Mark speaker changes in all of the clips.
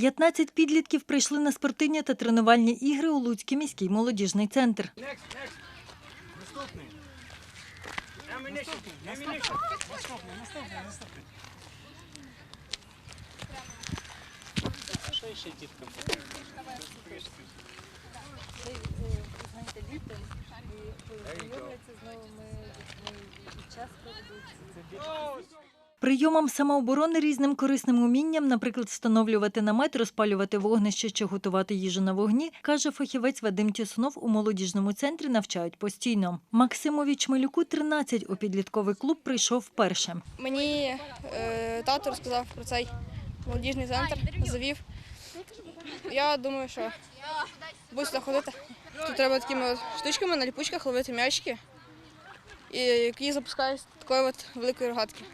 Speaker 1: 15 підлітків прийшли на спортивні та тренувальні ігри у Луцький міський молодіжний центр. Прийомам самооборони різним корисним умінням, наприклад, встановлювати намет, розпалювати вогнище чи готувати їжу на вогні, каже фахівець Вадим Тісунов у молодіжному центрі навчають постійно. Максимові Чмелюку 13 у підлітковий клуб прийшов вперше.
Speaker 2: Мені е, тато розказав про цей молодіжний центр, завів. Я думаю, що буду сюди ходити. Тут треба такими штучками на ліпучках ловити м'ячики, які запускають такої от великої рогатки.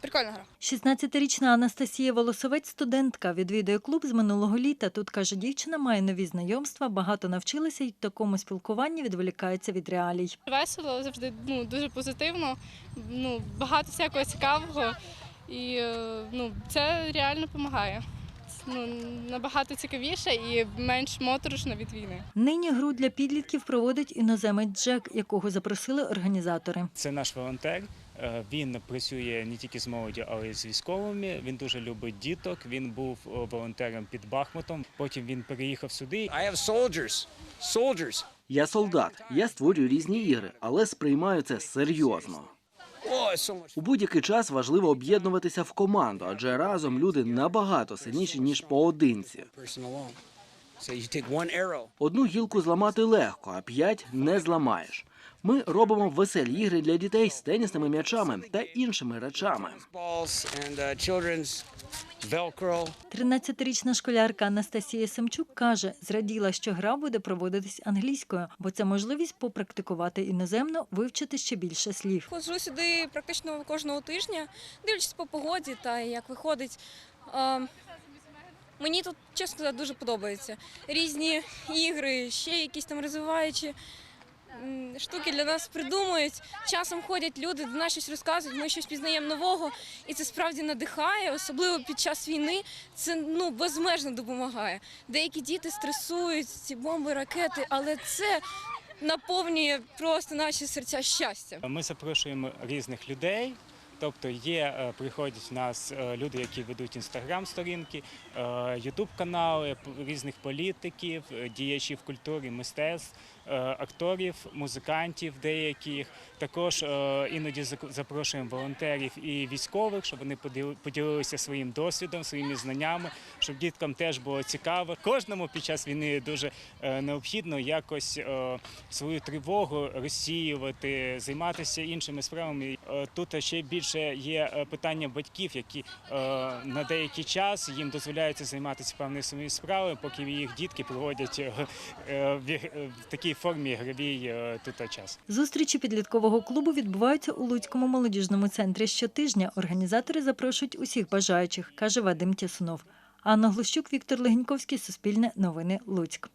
Speaker 2: Прикольна гра.
Speaker 1: 16-річна Анастасія Волосовець, студентка, відвідує клуб з минулого літа. Тут каже, дівчина має нові знайомства, багато навчилася і в такому спілкуванні відволікається від реалій.
Speaker 3: Весело, завжди ну, дуже позитивно, ну, багато всякого цікавого. І е, ну, це реально допомагає. Ну, набагато цікавіше і менш моторошно від війни.
Speaker 1: Нині гру для підлітків проводить іноземець Джек, якого запросили організатори.
Speaker 4: Це наш волонтер. Е, Він працює не тільки з молоддю, але й з військовими. Він дуже любить діток. Він був е, волонтером під Бахмутом. Потім він переїхав сюди.
Speaker 5: I have soldiers. Soldiers.
Speaker 6: Я солдат, я створюю різні ігри, але сприймаю це серйозно.
Speaker 5: Oh.
Speaker 6: У будь-який час важливо об'єднуватися в команду, адже разом люди набагато сильніші ніж поодинці. Одну гілку зламати легко, а п'ять не зламаєш. Ми робимо веселі ігри для дітей з тенісними м'ячами та іншими речами.
Speaker 5: Balls and uh, children's Velcro.
Speaker 1: 13-річна школярка Анастасія Семчук каже, зраділа, що гра буде проводитись англійською, бо це можливість попрактикувати іноземно, вивчити ще більше слів.
Speaker 2: Ходжу сюди практично кожного тижня, дивлячись по погоді та як виходить. Мені тут, чесно дуже подобається. Різні ігри, ще якісь там розвиваючі штуки для нас придумують. Часом ходять люди, до нас щось розказують, ми щось пізнаємо нового, і це справді надихає, особливо під час війни. Це ну безмежно допомагає. Деякі діти стресують, ці бомби, ракети, але це наповнює просто наші серця щастя.
Speaker 4: Ми запрошуємо різних людей. Тобто є, е, приходять в нас е, люди, які ведуть інстаграм-сторінки, ютуб канали різних політиків, е, діячів культури, мистецтв, е, акторів, музикантів деяких. Також е, іноді запрошуємо волонтерів і військових, щоб вони поділи- поділилися своїм досвідом, своїми знаннями, щоб діткам теж було цікаво. Кожному під час війни дуже е, необхідно якось е, свою тривогу розсіювати, займатися іншими справами. Е, Тут ще більше є е, питання батьків, які е, на деякий час їм дозволяється займатися певною своєю справою, поки їх дітки проводять е, в такій формі ігровій тут час.
Speaker 1: Зустрічі підліткового клубу відбуваються у Луцькому молодіжному центрі щотижня. Організатори запрошують усіх бажаючих, каже Вадим Тясунов. Анна Глущук, Віктор Легеньковський, Суспільне новини Луцьк.